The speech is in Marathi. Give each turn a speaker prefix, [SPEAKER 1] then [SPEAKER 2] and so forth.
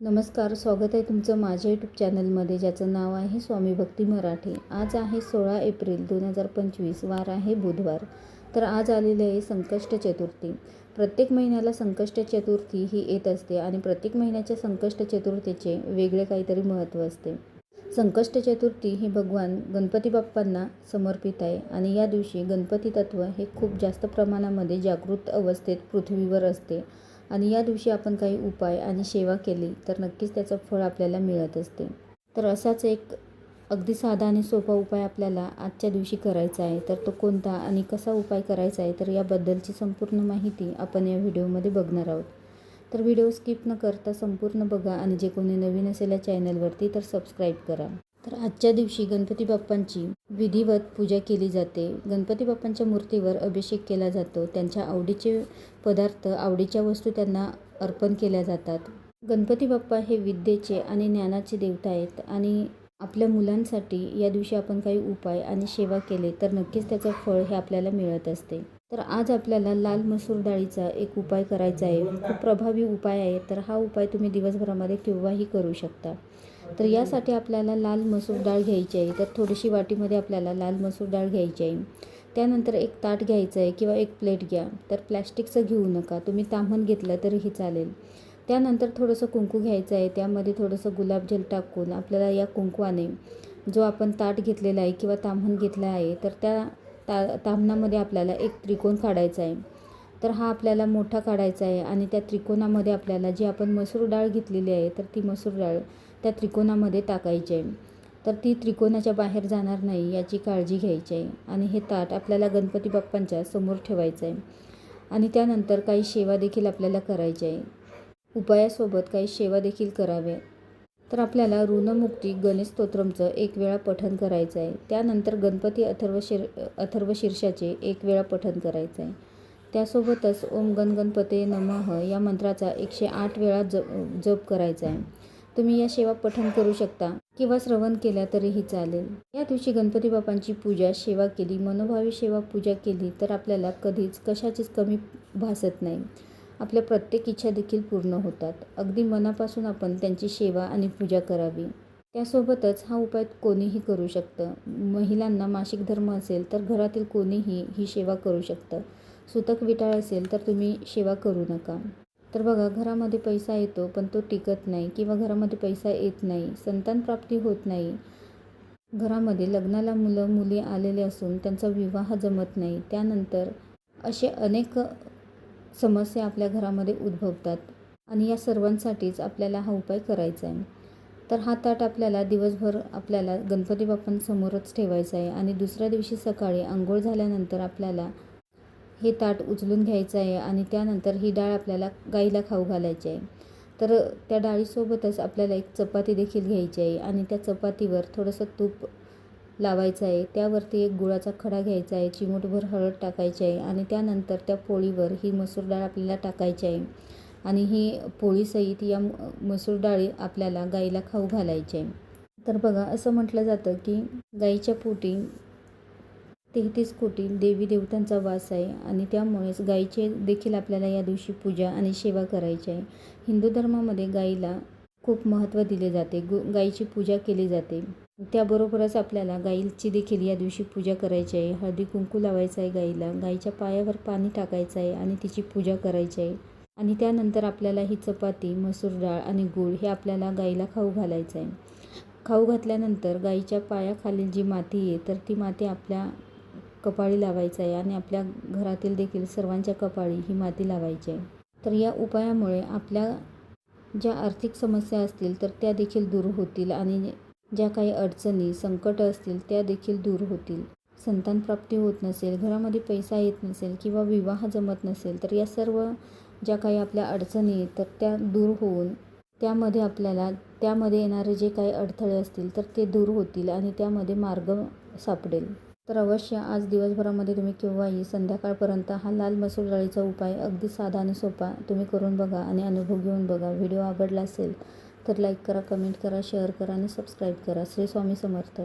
[SPEAKER 1] नमस्कार स्वागत आहे तुमचं माझ्या यूट्यूब चॅनलमध्ये ज्याचं नाव आहे स्वामी भक्ती मराठी. आज आहे सोळा एप्रिल दोन हजार पंचवीस वार आहे बुधवार. तर आज आलेलं आहे संकष्ट चतुर्थी. प्रत्येक महिन्याला संकष्ट चतुर्थी ही येत असते आणि प्रत्येक महिन्याच्या संकष्ट चतुर्थीचे वेगळे काहीतरी महत्त्व असते. संकष्ट चतुर्थी ही भगवान गणपती बाप्पांना समर्पित आहे आणि या दिवशी गणपती तत्व हे खूप जास्त प्रमाणामध्ये जागृत अवस्थेत पृथ्वीवर असते. आणि या दिवशी आपण काही उपाय आणि सेवा केली तर नक्कीच त्याचं फळ आपल्याला मिळत असते. तर असाच एक अगदी साधा आणि सोपा उपाय आपल्याला आजच्या दिवशी करायचा आहे. तर तो कोणता आणि कसा उपाय करायचा आहे तर याबद्दलची संपूर्ण माहिती आपण या व्हिडिओमध्ये बघणार आहोत. तर व्हिडिओ स्किप न करता संपूर्ण बघा आणि जे कोणी नवीन असेल या चॅनलवरती तर सबस्क्राईब करा. तर आजच्या दिवशी गणपती बाप्पांची विधिवत पूजा केली जाते. गणपती बाप्पांच्या मूर्तीवर अभिषेक केला जातो. त्यांच्या आवडीचे पदार्थ आवडीच्या वस्तू त्यांना अर्पण केल्या जातात. गणपती बाप्पा हे विद्येचे आणि ज्ञानाचे देवता आहेत आणि आपल्या मुलांसाठी या दिवशी आपण काही उपाय आणि सेवा केले तर नक्कीच त्याचं फळ हे आपल्याला मिळत असते. तर आज आपल्याला लाल मसूर डाळीचा एक उपाय करायचा आहे. खूप प्रभावी उपाय आहे. तर हा उपाय तुम्ही दिवसभरामध्ये केव्हाही करू शकता. तर यासाठी आपल्याला लाल मसूर डाळ घ्यायची आहे. तर थोडीशी वाटीमध्ये आपल्याला लाल मसूर डाळ घ्यायची आहे. त्यानंतर एक ताट घ्यायचं आहे किंवा एक प्लेट घ्या. तर प्लॅस्टिकचं घेऊ नका. तुम्ही ताम्हण घेतलं तरीही चालेल. त्यानंतर थोडंसं कुंकू घ्यायचं आहे. त्यामध्ये थोडंसं गुलाबजल टाकून आपल्याला या कुंकवाने जो आपण ताट घेतलेला आहे किंवा ताम्हण घेतला आहे तर त्या ता ताम्हणामध्ये आपल्याला एक त्रिकोण काढायचा आहे. तर हा आपल्याला मोठा काढायचा आहे आणि त्या त्रिकोणामध्ये आपल्याला जी आपण मसूर डाळ घेतलेली आहे तर ती मसूर डाळ त्या त्रिकोणामध्ये टाकायचे. आहे तर ती त्रिकोणाच्या बाहेर जाणार नाही याची काळजी घ्यायची आहे आणि हे ताट आपल्याला गणपती बाप्पांच्या समोर ठेवायचं आहे आणि त्यानंतर काही सेवा देखील आपल्याला करायची. आहे उपायासोबत काही सेवा देखील कराव्या तर आपल्याला ऋणमुक्ती गणेश स्तोत्रमचं एक वेळा पठन करायचं आहे त्यानंतर गणपती अथर्व शीर अथर्व शीर्षाचे एक वेळा पठन करायचं आहे त्यासोबतच ओम गण गणपते नमः या मंत्राचा एकशे आठ वेळा ज जप करायचा आहे तुम्ही या सेवा पठण करू शकता किंवा श्रवण केल्या तरीही चालेल. या दिवशी गणपती बाप्पांची पूजा सेवा केली मनोभावी सेवा पूजा केली तर आपल्याला कधीच कशाचीच कमी भासत नाही. आपल्या प्रत्येक इच्छा देखील पूर्ण होतात. अगदी मनापासून आपण त्यांची सेवा आणि पूजा करावी. त्यासोबतच हा उपाय कोणीही करू शकतं. महिलांना मासिक धर्म असेल तर घरातील कोणीही ही सेवा करू शकतं. सुतक विटाळ असेल तर तुम्ही सेवा करू नका. तर बघा घरामध्ये पैसा येतो पण तो टिकत नाही किंवा घरामध्ये पैसा येत नाही संतान प्राप्ती होत नाही. घरामध्ये लग्नाला मुलं मुली आलेले असून त्यांचा विवाह जमत नाही. त्यानंतर असे अनेक समस्या आपल्या घरामध्ये उद्भवतात आणि या सर्वांसाठीच आपल्याला हा उपाय करायचा आहे. तर हा ताट आपल्याला दिवसभर आपल्याला गणपती बाप्पांसमोरच ठेवायचा आहे आणि दुसऱ्या दिवशी सकाळी आंघोळ झाल्यानंतर आपल्याला हे ताट उचलून घ्यायचं आहे आणि त्यानंतर ही डाळ आपल्याला गाईला खाऊ घालायची आहे. तर त्या डाळीसोबतच आपल्याला एक चपाती देखील घ्यायची आहे आणि त्या चपातीवर थोडंसं तूप लावायचं आहे. त्यावरती एक गुळाचा खडा घ्यायचा आहे चिमूटभर हळद टाकायची आहे आणि त्यानंतर त्या पोळीवर ही मसूर डाळ आपल्याला टाकायची आहे. आणि ही पोळीसहित या मसूर डाळी आपल्याला गाईला खाऊ घालायची आहे. तर बघा असं म्हटलं जातं की गाईच्या पोटी तेहतीस कोटी देवी देवतांचा वास आहे आणि त्यामुळेच गाईचे देखील आपल्याला या दिवशी पूजा आणि सेवा करायची आहे. हिंदू धर्मामध्ये गाईला खूप महत्त्व दिले जाते. गु गाईची पूजा केली जाते. त्याबरोबरच आपल्याला गाईची देखील या दिवशी पूजा करायची आहे. हळदी कुंकू लावायचं आहे गाईला. गाईच्या पायावर पाणी टाकायचं आहे आणि तिची पूजा करायची आहे. आणि त्यानंतर आपल्याला ही चपाती मसूर डाळ आणि गूळ हे आपल्याला गाईला खाऊ घालायचं आहे. खाऊ घातल्यानंतर गाईच्या पायाखालील जी माती आहे तर ती माती आपल्या कपाळी लावायचं आहे आणि आपल्या घरातील देखील सर्वांच्या कपाळी ही माती लावायची आहे. तर या उपायामुळे आपल्या ज्या आर्थिक समस्या असतील तर त्या देखील दूर होतील आणि ज्या काही अडचणी संकट असतील त्या देखील दूर होतील. संतान प्राप्ती होत नसेल घरामध्ये पैसा येत नसेल किंवा विवाह जमत नसेल तर या सर्व ज्या काही आपल्या अडचणी तर त्या दूर होऊन त्यामध्ये आपल्याला त्यामध्ये येणारे जे काही अडथळे असतील तर ते दूर होतील आणि त्यामध्ये मार्ग सापडेल. तर अवश्य आज दिवसभरामध्ये तुम्ही केव्हाही संध्याकाळपर्यंत हा लाल मसूर डाळीचा उपाय अगदी साधा आणि सोपा तुम्ही करून बघा आणि अनुभव घेऊन बघा. व्हिडिओ आवडला असेल तर लाईक करा कमेंट करा शेअर करा आणि सबस्क्राईब करा. श्री स्वामी समर्थ.